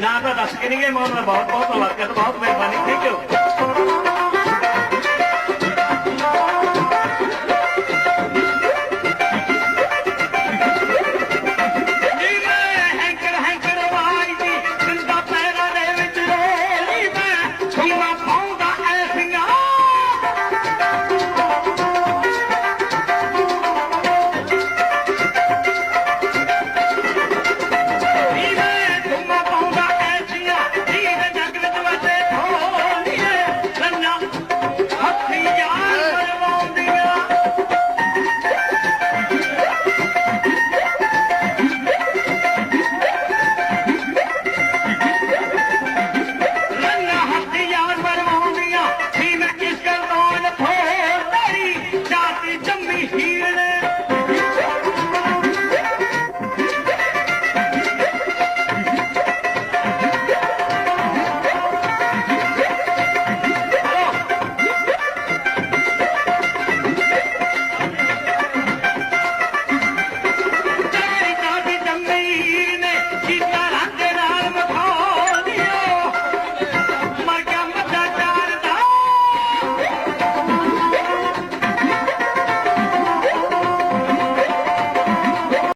ना था दस के नहीं गए मैं बहुत बहुत बहुत मेहरबानी थैंक यू